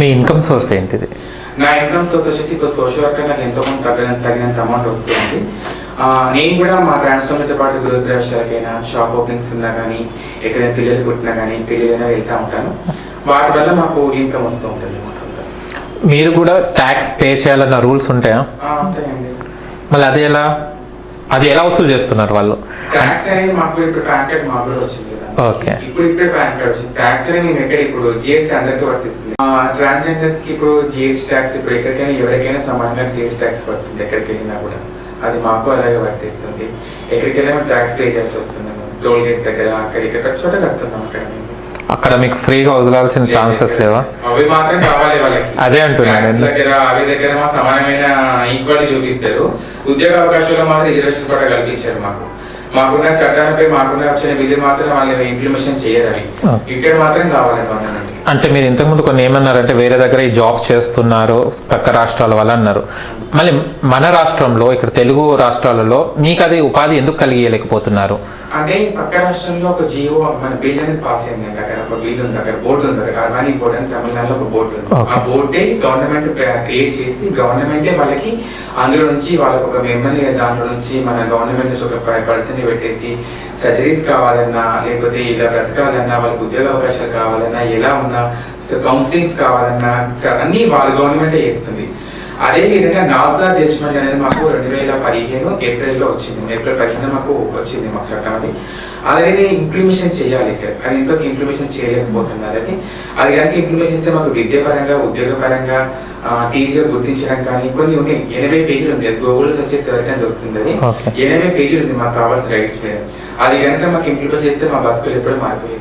మీ income source ఏంటిది? నా income source వచ్చేసి ఇప్పుడు సోషల్ వర్కర్ నాకు ఎంతో కొంత తగినంత తగినంత అమౌంట్ వస్తుంది నేను కూడా మా ట్రాన్స్ఫర్మర్తో పాటు గృహ ప్రవేశాలకైనా షాప్ ఓపెనింగ్స్ ఉన్నా కానీ ఎక్కడైనా పిల్లలు పుట్టినా కానీ పిల్లలైనా వెళ్తూ ఉంటాను. వాటి వల్ల మాకు ఇన్కమ్ వస్తూ ఉంటుంది మీరు కూడా ట్యాక్స్ పే చేయాలన్న రూల్స్ ఉంటాయా? ఉంటాయండి. మళ్ళీ అది ఎలా? అది ఎలా వసూలు చేస్తున్నారు వాళ్ళు? ట్యాక్స్ అనేది మాకు ఇప్పుడు పాన్ కార్డ్ మాకు కూడా వచ్చింది కదా. Okay. ఇప్పుడు ఇప్పుడే పాన్ కార్డ్ వచ్చింది. ట్యాక్స్ అనేది మేము ఎక్కడ ఇప్పుడు జిఎస్టీ అందరికీ వర్తిస్తుంది. ట్రాన్స్జెండర్స్కి ఇప్పుడు జిఎస్టీ ట్యాక్స్ ఇప్పుడు ఎక్కడికైనా ఎవరికైనా సమానంగా జిఎస్టీ ట్యాక్స్ పడుతుంది. ఎక్కడికి వెళ్ళినా కూడా. అది మాకు అలాగే వర్తిస్తుంది. ఎక్కడికి వెళ్ళినా ట్యాక్స్ పే చేయాల్సి వస్తుంది. టోల్ గేట్స్ దగ్గర అక్కడ ఇక్కడ చోట కడుతున్నాం అక్కడ మేము. అక్కడ మీకు ఫ్రీగా వదలాల్సిన ఛాన్సెస్ లేవా? అవి మాత్రం కావాలి వాళ్ళకి. అదే అంటున్నాను. దగ్గర అవి దగ్గర మా సమానమైన ఈక్వాలిటీ చూపిస్తారు. ఉద్యోగ అవకాశాల్లో మాత్రం రిజర్వేషన్ కూడా కల్పించారు మాకు. మాకున్న చట్టాలపై మాకున్న వచ్చిన విధులు మాత్రం వాళ్ళు ఇంప్లిమెంటేషన్ చేయరు. ఇక్కడ మాత్రం కావాలి అంటే మీరు ఇంతకుముందు కొన్ని ఏమన్నారంటే వేరే దగ్గర ఈ జాబ్స్ చేస్తున్నారు పక్క రాష్ట్రాల వల్ల అన్నారు. మళ్ళీ మన రాష్ట్రంలో ఇక్కడ తెలుగు రాష్ట్రాలలో మీకు అది ఉపాధి ఎందుకు కలిగేయలేకపోతున్నారు? అంటే పక్క రాష్ట్రంలో ఒక జియో మన బిల్ అనేది పాస్ అయింది అక్కడ ఒక బిల్ ఉంది అక్కడ బోర్డు ఉంది అక్కడ అర్వానీ బోర్డు అని తమిళనాడులో ఒక బోర్డు ఉంది. ఆ బోర్డే గవర్నమెంట్ క్రియేట్ చేసి గవర్నమెంటే వాళ్ళకి అందులో నుంచి వాళ్ళకి ఒక మెంబర్ని దాంట్లో నుంచి మన గవర్నమెంట్ నుంచి ఒక పర్సన్ పెట్టేసి సర్జరీస్ కావాలన్నా లేకపోతే ఇలా బ్రతకాలన్నా వాళ్ళకి ఉద్యోగ అవకాశాలు కావాలన్నా ఎలా ఉన్నా కౌన్సిలింగ్స్ కావాలన్నా అన్ని వాళ్ళ గవర్నమెంటే చేస్తుంది. అదే విధంగా నాజా జడ్జ్మెంట్ అనేది మాకు రెండు వేల పదిహేను ఏప్రిల్లో వచ్చింది. ఏప్రిల్ పదిహేను మాకు వచ్చింది మాకు చట్టం అది. అనేది ఇంప్లిమేషన్ చేయాలి ఇక్కడ. అది ఇంతకు ఇంప్లిమేషన్ చేయలేకపోతున్నారు అది అది కనుక ఇంప్లిమేషన్ చేస్తే మాకు విద్యాపరంగా ఉద్యోగపరంగా టీజీగా గుర్తించడం కానీ కొన్ని ఉన్నాయి ఎనభై పేజీలు ఉంది. అది గూగుల్ సెర్చ్ చేస్తే ఎవరికైనా దొరుకుతుంది అది. ఎనభై పేజీలు ఉంది మాకు కావాల్సిన రైట్స్ మీద. అది కనుక మాకు ఇంప్లిమెంట్ చేస్తే మా బతుకులు ఎప్పుడూ మారిపోయి